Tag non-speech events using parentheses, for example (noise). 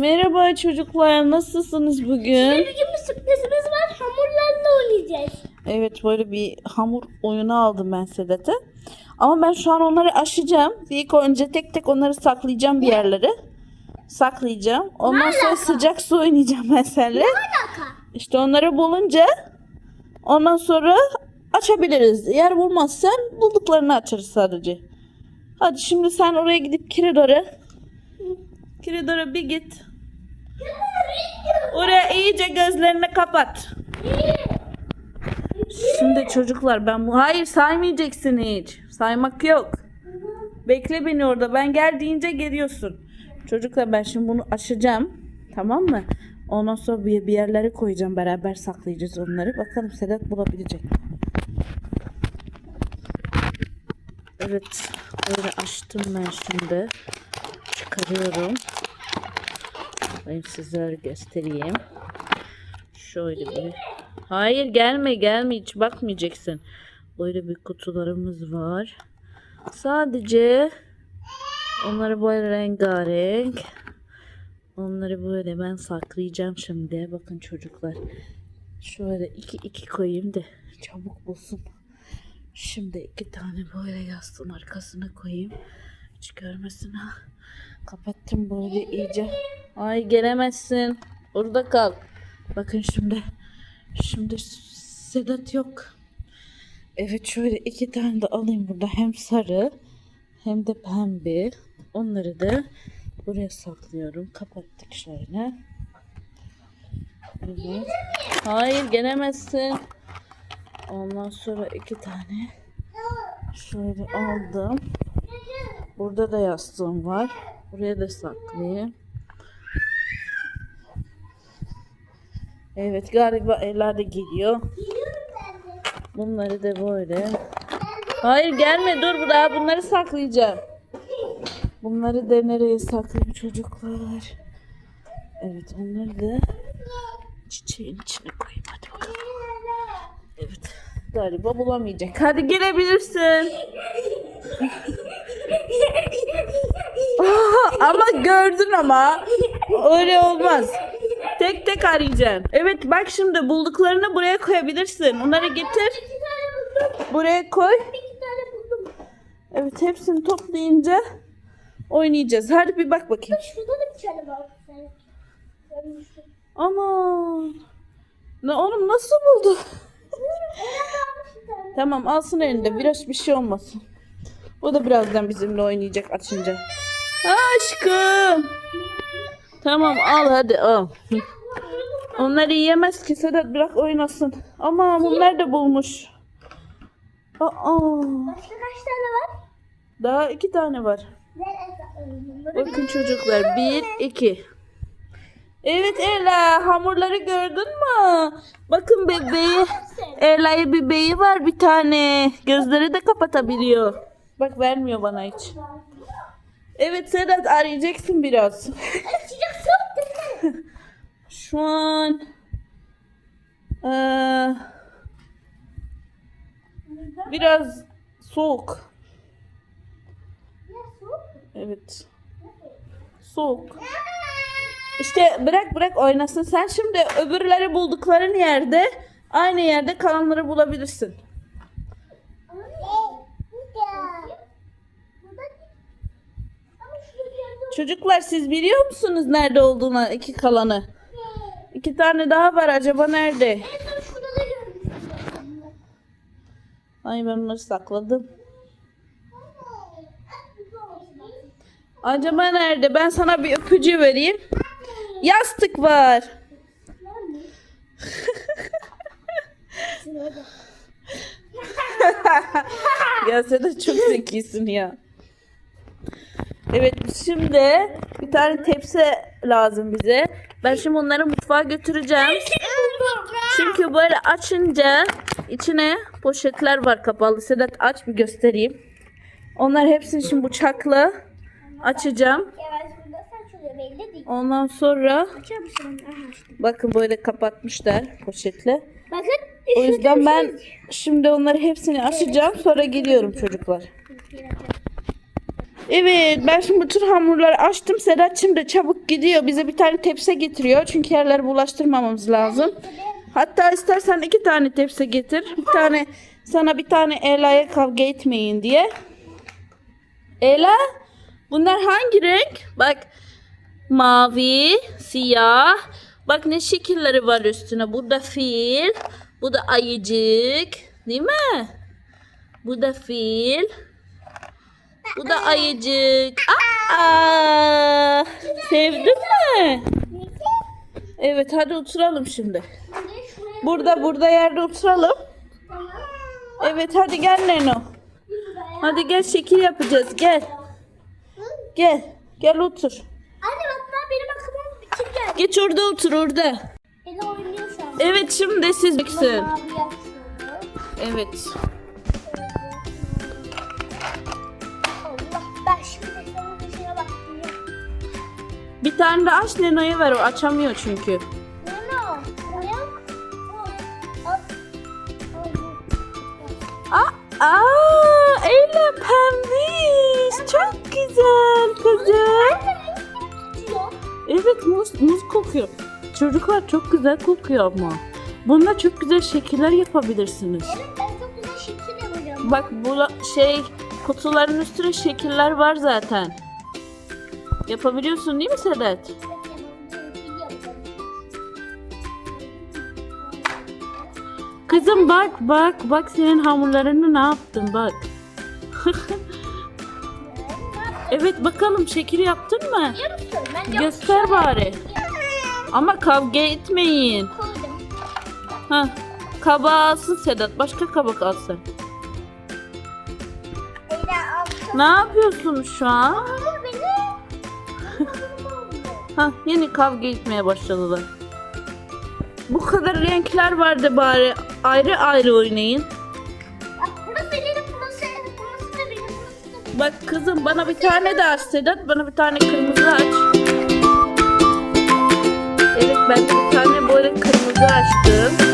Merhaba çocuklar, nasılsınız bugün? Bugün bir sürprizimiz var. Hamurlarla oynayacağız. Evet, böyle bir hamur oyunu aldım ben Sedat'a. Ama ben şu an onları aşacağım. İlk önce tek tek onları saklayacağım bir yerlere. Saklayacağım. Ondan sonra sıcak su oynayacağım ben seninle. Alaka. İşte onları bulunca ondan sonra açabiliriz. Yer bulmazsan bulduklarını açarız sadece. Hadi şimdi sen oraya gidip Kiridor'a. Kiridor'a bir git. Oraya iyice gözlerini kapat. Şimdi çocuklar ben bu... Hayır saymayacaksın hiç. Saymak yok. Bekle beni orada. Ben gel deyince geliyorsun. Çocuklar ben şimdi bunu açacağım. Tamam mı? Ondan sonra bir, bir yerlere koyacağım. Beraber saklayacağız onları. Bakalım Sedat bulabilecek. Evet. Böyle açtım ben şimdi. Çıkarıyorum. Ben sizlere göstereyim. Şöyle bir. Hayır gelme gelme hiç bakmayacaksın. Böyle bir kutularımız var. Sadece onları böyle rengarenk. Onları böyle ben saklayacağım şimdi. Bakın çocuklar. Şöyle iki iki koyayım da çabuk bulsun. Şimdi iki tane böyle yastığın arkasına koyayım. Hiç ha. Kapattım böyle iyice. Ay gelemezsin. Orada kal. Bakın şimdi. Şimdi Sedat yok. Evet şöyle iki tane de alayım burada. Hem sarı hem de pembe. Onları da buraya saklıyorum. Kapattık şöyle. Evet. Hayır gelemezsin. Ondan sonra iki tane şöyle aldım. Burada da yastığım var. Buraya da saklayayım. Evet galiba eller de geliyor. Bunları da böyle. Hayır gelme dur daha bunları saklayacağım. Bunları da nereye saklayayım çocuklar? Evet onları da çiçeğin içine koyayım hadi bakalım. Evet galiba bulamayacak. Hadi gelebilirsin. (laughs) ama gördün ama. Öyle olmaz. Tek tek arayacaksın. Evet bak şimdi bulduklarını buraya koyabilirsin. Onları getir. İki tane buldum. Buraya koy. İki tane buldum. Evet hepsini toplayınca oynayacağız. Hadi bir bak bakayım. Şurada da bir tane var. Sen görmüştün. Aman. Ne oğlum nasıl buldu? Tamam alsın elinde biraz bir şey olmasın. O da birazdan bizimle oynayacak açınca. Aşkım. Tamam al hadi al. Onları yiyemez ki Sedat bırak oynasın. Ama bunlar da bulmuş. Aa, Başka kaç tane var? daha iki tane var. Bakın çocuklar bir iki. Evet Ela hamurları gördün mü? Bakın bebeği. Ela'ya bir beyi var bir tane. Gözleri de kapatabiliyor. Bak vermiyor bana hiç. Evet Sedat arayacaksın biraz. (laughs) Şu an eee, biraz soğuk? Evet. Soğuk. İşte bırak bırak oynasın. Sen şimdi öbürleri buldukların yerde aynı yerde kalanları bulabilirsin. Çocuklar siz biliyor musunuz nerede olduğunu iki kalanı? İki tane daha var acaba nerede? Ay ben onları sakladım. Acaba nerede? Ben sana bir öpücü vereyim. Yastık var. (laughs) ya sen de çok zekisin ya. Evet şimdi bir tane tepsi lazım bize. Ben şimdi onları mutfağa götüreceğim. Çünkü böyle açınca içine poşetler var kapalı. Sedat aç bir göstereyim. Onlar hepsini şimdi bıçakla açacağım. Ondan sonra bakın böyle kapatmışlar poşetle. Bakın. O yüzden ben şimdi onları hepsini açacağım sonra geliyorum çocuklar. Evet ben şimdi bu tür hamurları açtım. Sedat şimdi çabuk gidiyor. Bize bir tane tepsi getiriyor. Çünkü yerleri bulaştırmamamız lazım. Hatta istersen iki tane tepsi getir. Bir tane sana bir tane Ela'ya kavga etmeyin diye. Ela bunlar hangi renk? Bak mavi, siyah. Bak ne şekilleri var üstüne. Bu da fil. Bu da ayıcık. Değil mi? Bu da fil. Bu da ayıcık. Aa, sevdin mi? Evet hadi oturalım şimdi. Burada burada yerde oturalım. Evet hadi gel Neno. Hadi gel şekil yapacağız gel. Gel. Gel otur. Anne bak ben benim aklıma bir fikir geldi. Geç orada otur orada. Ela oynuyor şu an. Evet şimdi siz yapıyorum. Evet. Şimdi bir baktım tane de aç Neno'ya ver o açamıyor çünkü. Ne o? Ne yok? Al. Aa, aa pembiş. Çok güzel kızım. Evet muz, muz kokuyor. Çocuklar çok güzel kokuyor ama. Bununla çok güzel şekiller yapabilirsiniz. Evet ben çok güzel şekil yapacağım. Bak bu şey kutuların üstüne şekiller var zaten. Yapabiliyorsun değil mi Sedat? Kızım bak bak bak senin hamurlarını ne yaptın bak. (laughs) evet bakalım şekil yaptın mı? Göster bari. Ama kavga etmeyin. Ha, kaba alsın Sedat. Başka kabak alsın. Ne yapıyorsun şu an? Hamur benim. (laughs) Ha, yeni kavga etmeye başladılar. Bu kadar renkler vardı bari. Ayrı ayrı oynayın. Bak burası benim, burası, burası da benim, burası da benim. Bak kızım bana bir tane aç Sedat. Bana bir tane kırmızı aç. Evet ben de bir tane böyle kırmızı açtım.